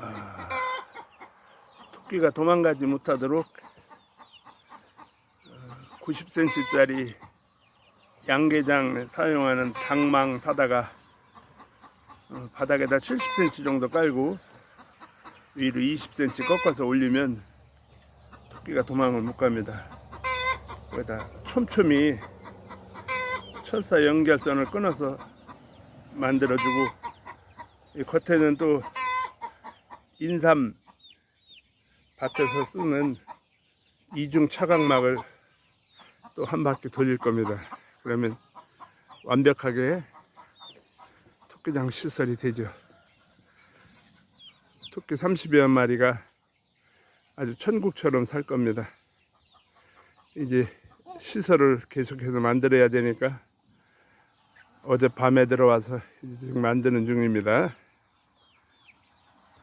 아, 토끼가 도망가지 못하도록 90cm짜리 양계장 사용하는 당망 사다가 어, 바닥에다 70cm 정도 깔고 위로 20cm 꺾어서 올리면 토끼가 도망을 못 갑니다. 거기다 촘촘히 철사 연결선을 끊어서 만들어주고 이 겉에는 또 인삼 밭에서 쓰는 이중 차각막을 또 한 바퀴 돌릴 겁니다. 그러면 완벽하게 토끼장 시설이 되죠. 토끼 30여 마리가 아주 천국처럼 살 겁니다. 이제 시설을 계속해서 만들어야 되니까 어젯밤에 들어와서 지금 만드는 중입니다.